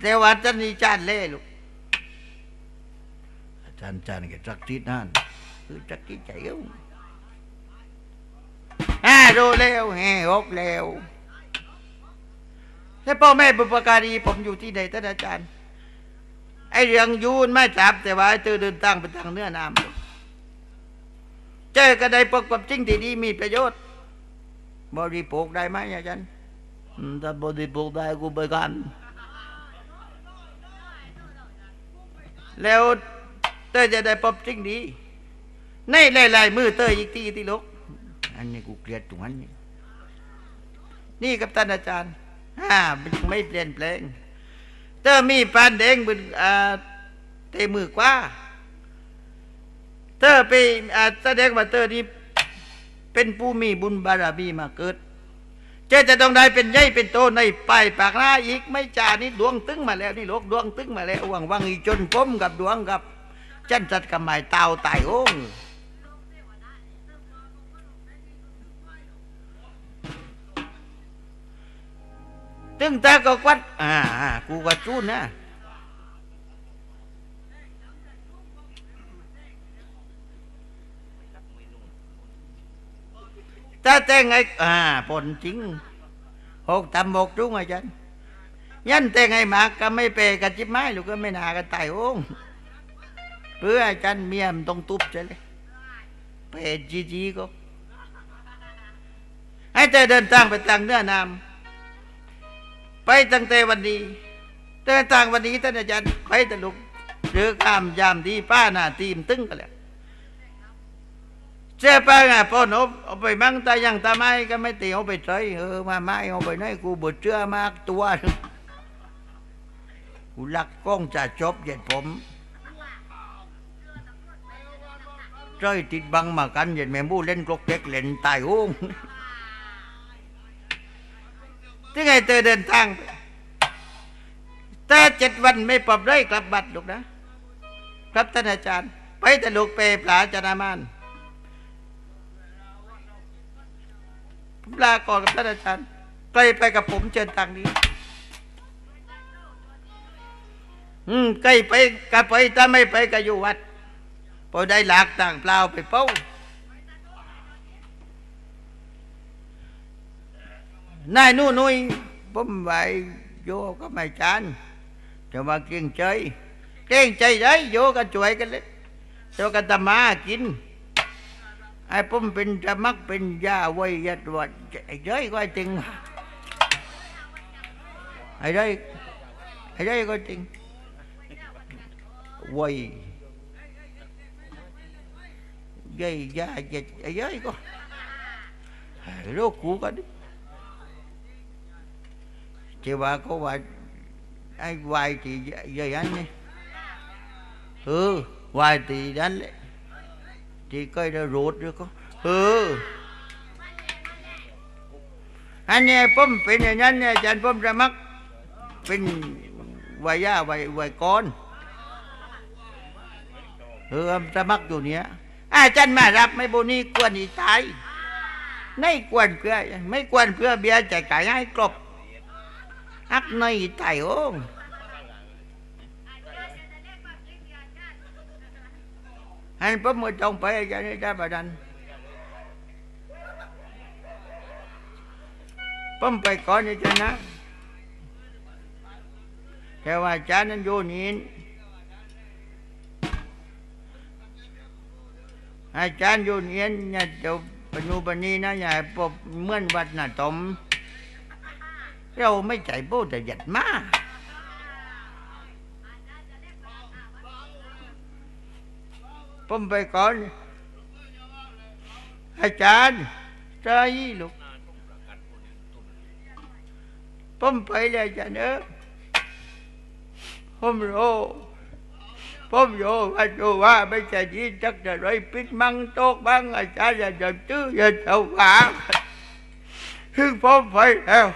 แต่ว่าอาจารย์นี่จานเล่ลูกอาจารย์จานแกจักทิศนั่นคือจักทิศใจเอ้าอาดูเร็วแห่หกเร็วแล้วพ่อแม่บุปการีผมอยู่ที่ใดท่านอาจารย์ ไอเรื่องยูนไม่จับ แต่ว่าเธอเดินตั้งไปทางเนื้อน้ำเจอก็ได้พบกับจริงที่ดีมีประโยชน์ บริโภคได้ไหมอาจารย์ถ้าบริโภคได้กูไปกัน แล้วเต้จะได้พบจริงดี ในหลายๆมือเต้อีกทีที่ลกอันนี้กูเกลียดตรงนั้นนี่นี่กับท่านอาจารย์ฮ่าไม่เปลี่ยนแปลง เต้มีปานแดงบนอ่าเตมือกว่าเต้ไปอ่าแสดงว่าเต้นี่เป็นผู้มีบุญบารมีมาเกิด เจ้าจะต้องได้เป็นใหญ่เป็นโตในป้ายปากหน้าอีกไม่จ่านี่ดวงตึงมาแล้วนี่โลกดวงตึงมาแล้วหวังวังอีจนก้มกับดวงกับจันจัดกับหมายเตาตายโอ้งตึงตาก็วัดอ่ากูก็จูนนะ ถ้าแต่งไงอ่าผลจริงหกตำหกจุ้งอาจารย์ยันแต่งไงหมากก็ไม่เปกันจิบไม้ลูกก็ไม่นากันตายโอ้งเพื่ออาจารย์เมียมต้องตุบใช่เลยเปจีจีก็ให้เธอเดินทางไปทางเนื้อนามไปตั้งแต่วันนี้เดินทางวันนี้ท่านอาจารย์ไปตะลุกหรือข้ามยามดีป้าหน้าทีมตึงกันแล้ว เจ้าป้าไงพ่อหนูเอาไปมั่งตายังตาไม้ก็ไม่ตีเอาไปใช้เออมาไม้เอาไปไหนกูบดเชื่อมากตัวกูรักกล้องจะจบเหยียดผมใจติดบังมากันเหยียดแม่บูเล่นกลกเด็กเล่นตายโอ้งที่ไงเธอเดินทางแต่เจ็ดวันไม่ปรับได้กลับบัตรลูกนะ ครับท่านอาจารย์ ไปแต่ลูกเปปลาจานามาน ลาก่อนกับท่านอาจารย์ไปไปกับผมเชิญทางนี้ อืมใกล้ไปกับไปถ้าไม่ไปก็อยู่วัดพอได้หลากต่างเปล่าไปเป้านายนู่นนุ้ยผมไปโยก็ไม่จานจะมาเก่งใจเก่งใจได้โยก็ช่วยกันเลยโยกันตมากิน ไอ้ผมเป็นจะมักเป็นยาไว้ยัดวัดไอ้เจ้ยก็จริงไอ้เจ้ยไอ้เจ้ยก็จริงไว้ยัยยาเจ็ดไอ้เจ้ยก็ไอ้โรคกูก็ดิเจ้าว่าก็ว่าไอ้วาย thì giờ anh đi ừ vài thì đánh đấy chỉ coi là rốt được không ừ อันนี้ผมเป็นอย่างนั้นเนี่ยอาจารย์ผมจะมักเป็นวัยยาวัยวัยก้อนเออจะมักอยู่เนี้ยอาจารย์มารับไม่บุนี่กวนอีตายไม่กวนเพื่อไม่กวนเพื่อเบียร์ใจกายง่ายกรบอักในไตโอ้ งอันผมมาจงไปอาจารย์นี่ได้ประดันผมไปก่อนอาจารย์นะ แต่ว่าอาจารย์นั้นโยนินอาจารย์โยนินเนี่ยเดี๋ยวปญูปนีนะอย่าพบเมื่อนวัดน่ะตมเราไม่ใจโบแต่หยัดมาก ผมไปก่อน อาจารย์ใจลูกผมไปเลยอาจารย์เออผมรู้ผมโยว่าโยว่าไม่ใช่ยินจักจะไรปิดมังโตกบังอาจารย์จะตื้ออย่าเท่าหาถึงผมไปแล้ว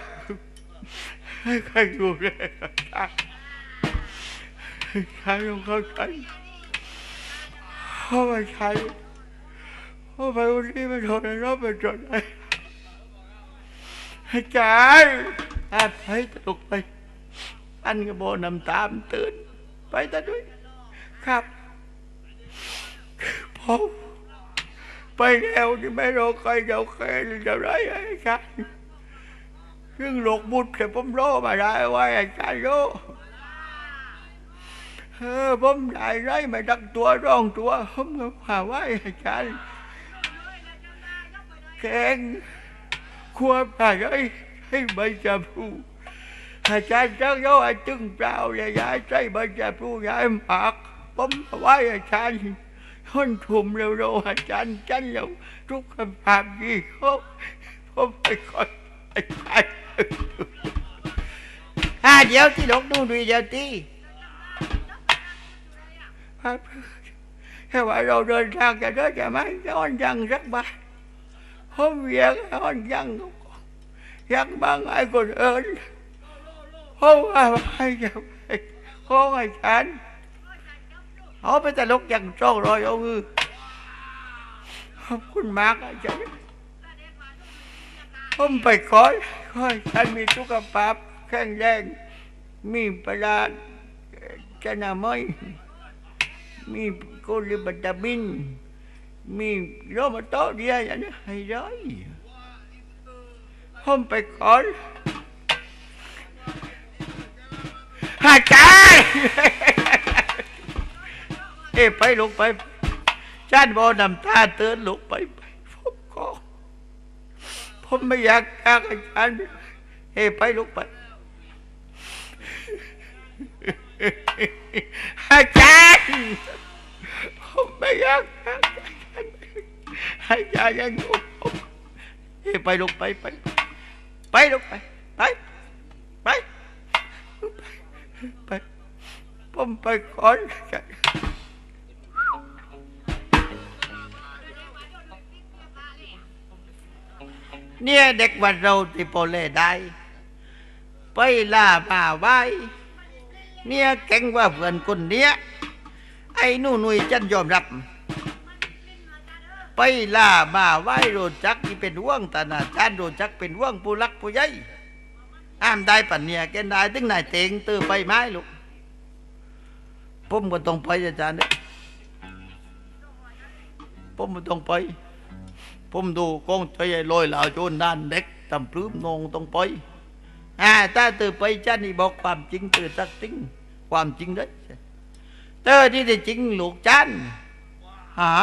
ให้ใครดูแลยใช้ของเขาใช้ เขาไม่ใช้เพราไปวันนี้ไม่ทนแล้วไม่ทนเลยอาจารย์อาภัยตกไป อันก็โบนำตามตื่น ไปตะด้วย ครับผมไปแล้วที่ไม่รู้ใครจะเคยจะไรไอ้กันซึ่องหลกบุตรแต่ผมรู้มาได้ไว่าไอ้กันรู้ เออผมได้ไรไมาดักตัวร้องตัวผมก็ว่าไว้ไอ้กันแข่งควบอะไรให้ไม่จะพูดอาจารย์จังยไอ้จึงเปล่าอย่าย้ายใจไม่จะพูดย้ายหมากผมว่าไว้อาจารย์คนถุมเร็วๆอาจารย์จันเร็วทุกคำถามที่เขาผมไปคอยอาจารย์อ่าเดี๋ยวที่หลงดูดูเดี๋ยวที่ ครับแค่ว่าเราเดินทางจะเดินจะไหมจะอ่อนยังสักบาทผมเรียกอ่อนยังยังบางไอ้คนเอิญเพราะว่าไอ้จะไปขออาจารย์ họ bây giờ lúc dần trâu rồi ông ư không คุณมากอาจารย์ผมไปขอขอให้ท่าน มีโกลิบัตามิน มีโรมาโตเดียอย่างนี้ให้ร้อยผมไปขออาจารย์เอ้ไปลงไปฉันบอนำตาเตือนลงไปไปผมก็ผมไม่อยากกากอาจารย์เอ้ไปลงไปอาจารย์ ผมไม่อยากกากอาจารย์อาจารย์ยังผมเอ้ไปลงไปไป ไปลงไป ไป ไป ไป ผมไปก่อนเนี่ยเด็กวันเราที่โปเล่ได้ ไปล่ามาไว้ เนี่ยเก่งกว่าเพื่อนคนเนี้ย อ้หนู่นุยจันยอมรับ ไปล่ามาไหวโรจักที่เป็นว่วงตานาจานโรจักเป็นว่วงผู้รักผู้ใหญ่อ้ามได้ปัญญาแกนได้ถึงนายเตงตื้อไปไม้ลูกผมก็ต้องไปอาจารย์เนี่ยผมก็ต้องไป ผมดูกองใจลอยเหล่าโจนด้านเด็กตำปลื้มนงต้องไปอ่าถ้าเธอไปจันนี่บอกความจริงเธอสักจริงความจริง đấy เธอที่ได้จริงลูกจันหา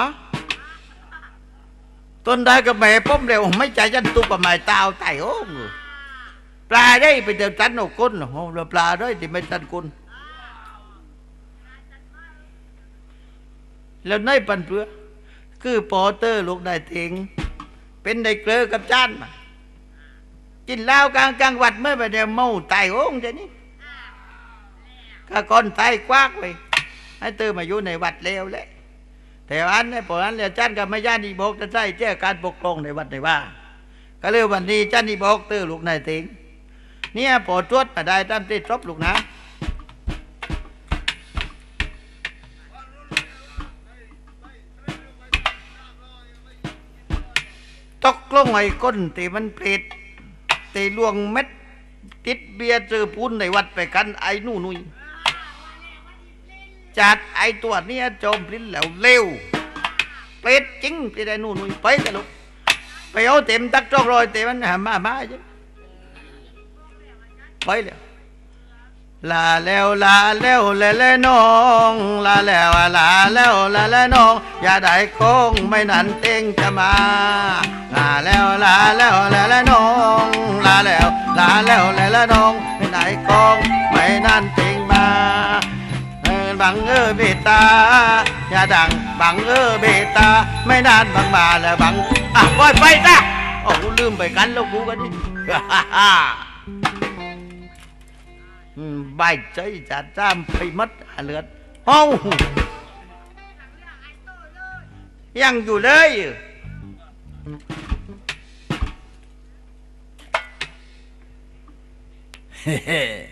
ต้นได้กับแม่ผมเร็วไม่ใจจันตุกกับแม่ตาวไต่โอ้งปลาได้ไปเดินจันเอาก้นโอ้เราปลาได้ที่ไม่จันก้นแล้วในปันเพื่อคือปอเตอร์ลูกได้เถิงเป็นได้เกลือกับจานมากินเหล้ากลางกลางวัดเมื่อไปเดียวเมาไตายโอ้งเดี๋ยวนี้ก็ก่อนตายกวากไป ให้เตอมาอยู่ในวัดแล้วแหละแต่อันนี้พออันแล้วจันกับไม่ย่านอีบอกจะใช้แจ้าการปกครองในวัดในว่า ก็เลยวันนี้จันอีบอกตอร์ลูกนายติงเนี่ยพอตรวจมาได้ตามที่ครบลูกนะตกลงไอ้ก้นตีมันเปรตตีลวงเม็ดติดเบียร์เจอปูนในวัดไปกันไอ้นู่นนุย จัดไอตัวเนี้ยจมพลิ้นแล้วเร็วเปรตจริงที่ได้นู่นนุยไปแต่ลูกไปเอาเต็มตักจอกรอยเต็มมันหามามาจ้ะไปแล้วลาแล้วลาแล้วแลแลน้องลาแล้วลาแล้วลาแลน้องอย่าได้คงไม่นันเต็งจะมาลาแล้วลาแล้วลาแลน้องลาแล้วลาแล้วลาแลน้องไม่ได้คงไม่นันเต็งมา บังเออเบตาอย่าดังบังเออเบตา ไม่นานบังมาแล้วบังอะปล่อยไปซะโอ้กูลืมไปกันแล้วกูกันนี่อืมใบใจจะจ้ามไปมัดเลือดเฮ้ายังอยู่เลยบาบานี่ดันนั้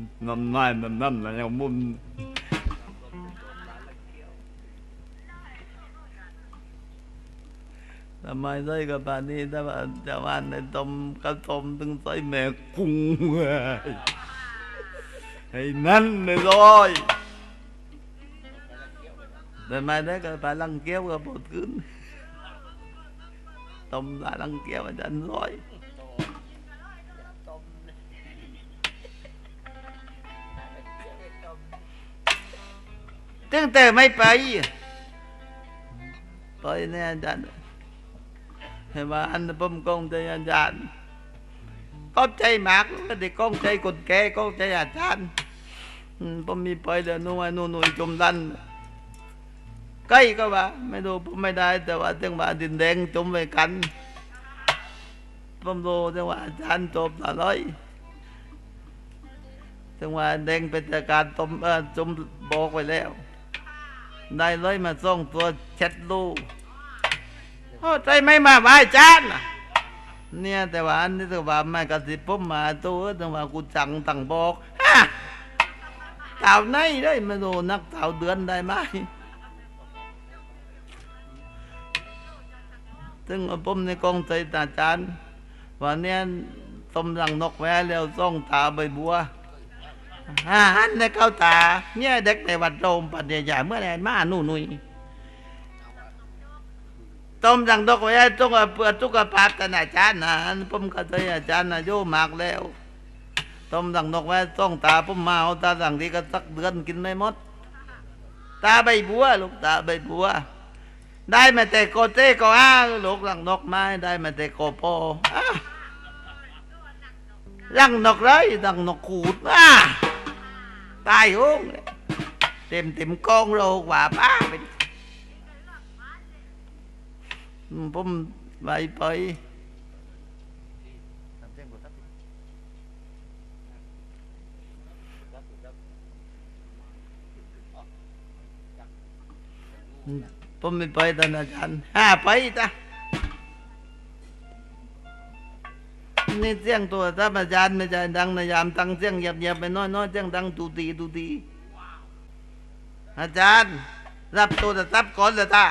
าไปกบรอบไปตึงเดินไปในอาปากไอ้กวางแล้วใส่ไปในควันซีกลามเลยเกี่ยวไว้งเสียวไอ้ไอ้ได้เร่งอกน้ำนายน้ำนั่นวยังมุนทำไมใส่กันนี้ถ้าว่าจะวานในต้มกงใส่แม่อ้นั่นเลย rồi rồi mai đấy cái bà lăng kéo cái bột cứng tôm là lăng kéo mà đánh rồi tương tự mấy bay bay nè anh anh thì mà anh bơm công thì anh anh ก้ใจหมากก็ได้ก้องใจคนแก่ก้องใจอาจารย์ผมมีไปเดี๋ยวนู่นไอ้นู่นนู่นจมดันใกล้ก็ว่า ไม่รู้ผมไม่ได้ แต่ว่าจังหวะดินแดงจมไปกันผมรู้จังหวะอาจารย์จมละร้อยจังหวะแดงเป็นการต้มจมบอกไว้แล้ว ได้เลยมาส่งตัวเช็ดลูกโอ้ใจไม่มาไหว้จานเนี่ยแต่ว่าอันนี้แต่ว่าไม่กระสิบผมมาตัวแต่ว่ากูจังตังบอกฮะเต่าไหนได้ไม่รู้นักเต่าเดือนได้ไหมซึ่งผมในกองใจตาจารย์ว่าเนี่ยต้มรังนกแว้แล้วส่องตาใบบัว อ่าหันในเข้าตาเนี่ยเด็กในวัดโรมปัญญาเมื่อไหร่มาหนู่นุยต้มดังดกไว้ต้องเพื่อทุกภาพกันอาจารย์นะผมก็เคยอาจารย์นะโยมากแล้วต้มดังดกไว้ต้องตาผมมาเอาตาดังทีก็สักเดือนกินไม่หมด ตาใบบัวลูกตาใบบัว ได้มาแต่โกเต้ก็อ้าลูกหลังนกไม้ได้มาแต่โกโปหลังนกไรดังนกขูดอ้า ตายห้งเลยเต็มเต็มกองโลก นี่เสียงตัวถ้าอาจารย์ไม่ใช่ดังนะยามตังเสียงเงียบไปน้อยๆเสียงดังตูตีตูตีอาจารย์ รับตัวแต่ทับก่อนเลยท่า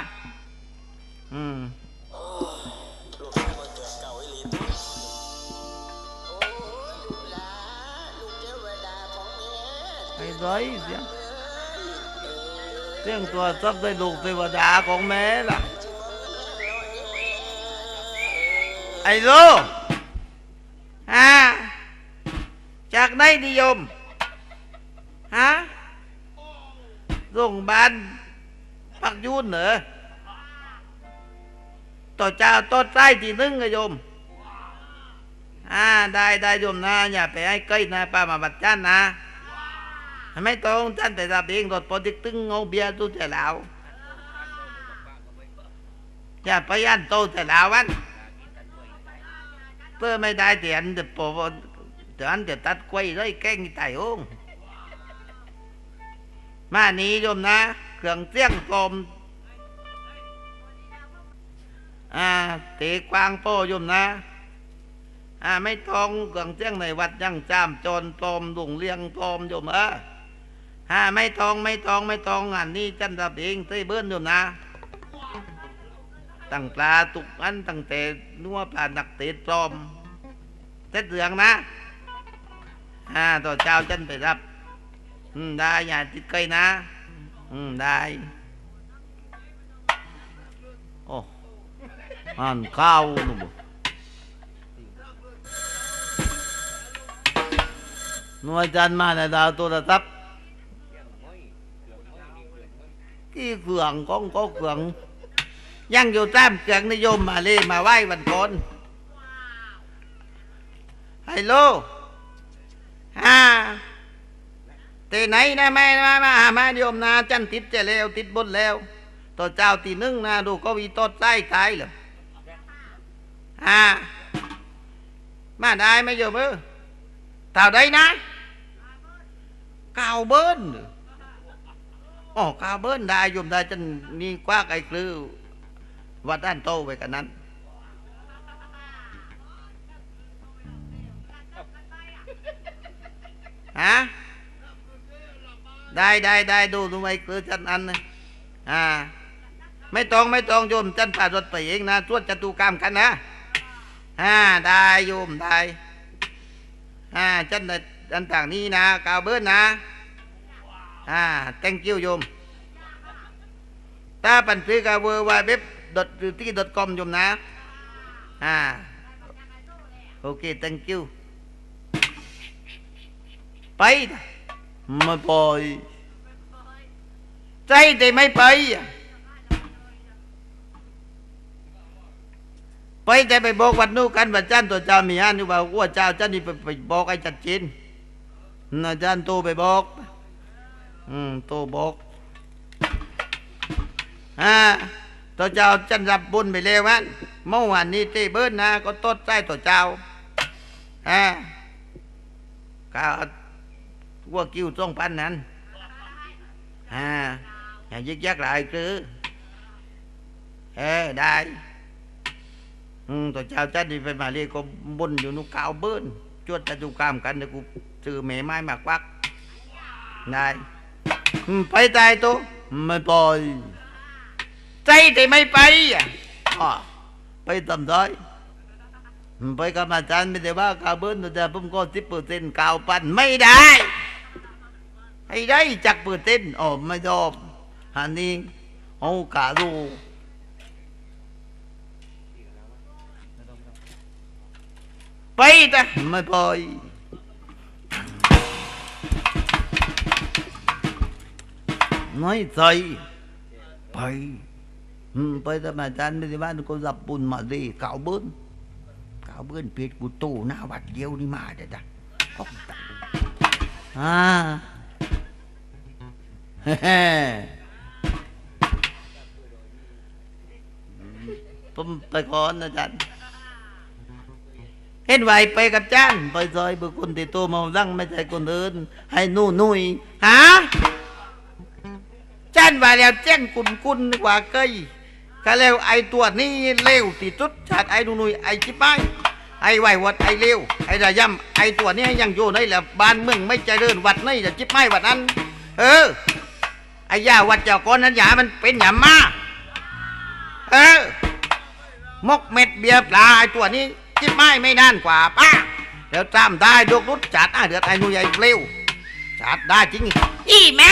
อืมลูกชายคนเกิดเก่าไอ้ลีนโอ้ยวดาองแม่ไอ้ร้อยเสียงเสียงตัวซับได้ลูกเทวดาของแม่ล่ะไอ้ลูก ฮะจากไหนนิยมฮะโรงพยาบาลปักยุนเหรอต่อเจ้าต่อใต้ที่นึ่งอะโยมอ่าได้ได้โยมนะ อย่าไปให้ใกล้นะป้ามาบัดจ้านนะไม่ต้องท่านแต่รับเองรถปอติกตึงเงาเบียร์ตู้แต่แล้วอย่าไปยันโตแต่แล้ววัน เพื่อไม่ได้เดี๋ยวอันเดี๋ยวปอเดี๋ยวอันเดี๋ยวตัดกล้วยเลยแก้งไต่ห้องมานี้โยมนะเครื่องเสี้ยงกลมอ่าเตะกวางโป้โยมนะอ่าไม่ทองเครื่องเสี้ยงในวัดยังจามจรปลอมลุงเลียงปลอมโยมเออฮะไม่ทองไม่ทองไม่ทองอันนี้จันทร์ดับเองเต้เบิ้ลอยู่นะ ตั้งปลาตุกอันตั้งแต่นัวปลาหนักเตะปลอมเต็ดเหลืองนะอ่าต่อเจ้าจันไปรับ อืมได้อย่าติดใกล้นะ อืมได้โอ้อ่านข้าวนุ่มหน่วยจันมาในดาวตัวระทับ ยังอยู่ตามเกืองนิยมมาเลยมาไหว้วันก่อนฮัลโหลฮ่าแต่ไหนนะแม่มามาหามาโยมนาจันติดจะแล้วติดบนแล้วต่อเจ้าตีนึ่งนาดูก็วีต้นใต้ตายเหรอฮ่ามาได้ไม่โยมเออเท่าได้นะก้าวเบิ้นอ๋อก้าวเบิ้นได้โยมได้จันนี่กว้าไอ้คลือ วัดด้านโตไปกันนั้น ฮะ ได้ได้ได้ดูดูไอ้คือจันอันนะอ่า ไม่ต้องไม่ต้องโยมจันป่ารถไปเองนะตรวจจตุกรรมกันนะอ่าได้โยมได้อ่าจันอันต่างนี้นะกาวเบิร์นนะอ่า thank you โยมถ้าปันซื้อกาเวอร์วายเว็บ ดอทที่ดอทคอมโยมนะอ่าโอเค thank you ไปนะไม่ไปใจแต่ไม่ไปไปแต่ไปบอกวัดนู้นกันว่าจ้านตัวเจ้ามีอันนี่ว่าว่าเจ้าจ้านี่ไปไปบอกไอ้จัดจินนะจ้านโตไปบอกอืมโตบอกอ่า ตัวเจ้าจันรับบุญไปแล้ววันเมื่อวานนี้เต้เบิ้ลนะก็ต้นใจตัวเจ้าอ่าก็ว่ากิ้วจ้องพันนั้นอ่าอย่ายึกยักหลายคือเออได้ตัวเจ้าจันนี่ไปมาเรียกก็บนอยู่นุกกาวเบิ้ลจวดจะดูกามกันเดี๋ยวกูซื้อแม่ไม้มากวักได้ไปตายตัวไม่ปล่อย ใจแต่ไม่ไปอ๋อไปทำได้ไปกับอาจารย์ไม่ได้ว่ากาวเบิ้ลแต่ผมก็สิบเปอร์เซ็นต์กาวปันไม่ได้ให้ได้จักเปอร์เซ็นต์อ๋อไม่ชอบอันนี้เอากาดูไปแต่ไม่ไปไม่ใส่ไป ไปแต่อาจารย์ไม่ได้ว่าก็รับบุญมาดีเก่าเบิ้ลกาเบิ้ลเพชรกูตู้หน้าวัดเดียวนี่มาเด้อจ้ะก็อ่าเฮ้ผมไปก่อนนะจันเห็นไหวไปกับจันไปซอยบุคคลที่โตมาดังไม่ใช่คนอื่น ให้นู่นนุ่ยฮะจันว่าแล้วแจ้งกุนกุนกว่าเกย ก็แล้วไอตัวนี้เลวที่สุดจากไอนู่นนุ่ยไอจิป้ายไอไหววัดไอเลวไอระยำไอตัวนี้ยังอยู่ในแหละบ้านเมืองไม่เจริญวัดนี่จะจิป้ายวัดนั้นเออไอ้ยาวัดเจ้าก้อนนั้นยามันเป็นหยามาเออมกเม็ดเบียร์ปลาไอ้ตัวนี้จิบไม้ไม่นานกว่าป้าเดี๋ยวจำได้ดวกรุดจัดอะเดือดไอ้หนูใหญ่เร็วจัดได้จริงอีแม่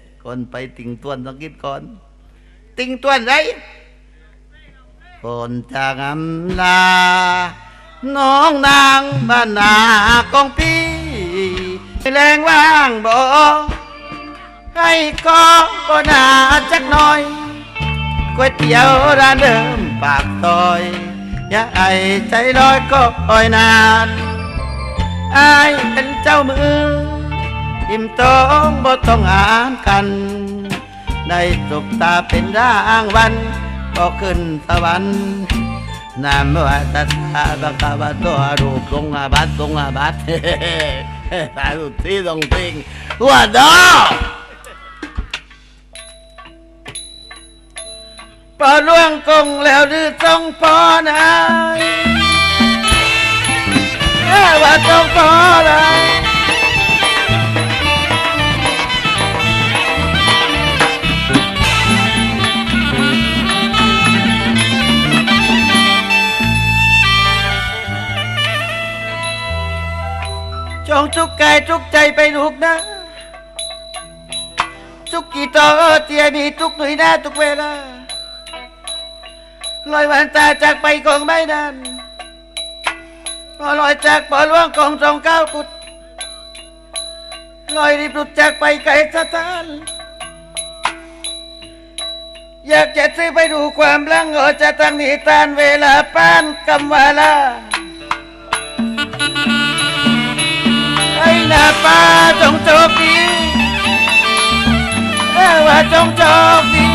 กับตามาเจ็ดในในยามตายโอ้งโอ้ลกปูดมาดำมาตีมาแดงตุกบูดอยผมมีไปแล้วไปตาก่อนไปติงตวนต้องคิดก่อน ติงตวนไรก่อนจากอำลาน้องนางบ้านนากองพี่แรงว่างบ่ให้ก็ก็น่าจักหน่อยก๋วยเตี๋ยวร้านเดิมปากซอยอย่าไอใจลอยก็คอยนานอายเป็นเจ้ามือ อิ่มต้องบ่ต้องอ่านกัน ได้สบตาเป็นร่างวันก็ขึ้นสวรรค์นามว่าตัสสะบะกะวะโตอะรูปทรงอาบัตทรงอาบัตตายสุดที่ตรงติงหัวดอปอล่วงกงแล้วหรือทรงปอนเอ้ยว่าทรงปอไห นจงทุกกายทุกใจไปลูกนะทุกกี่ต่อเตียมีทุกหน่วยหน้าทุกเวลาลอยวันตาจากไปคงไม่นานพอลอยจากปอหลวงกองสองเก้ากุดลอยรีบหลุดจากไปไกลสถาน อยากจะซื้อไปดูความลังเออจะตั้งนิทานเวลาป้านกำวาลา ไอ้หน้าป้าจงโชคดีเออว่าจงโชคดี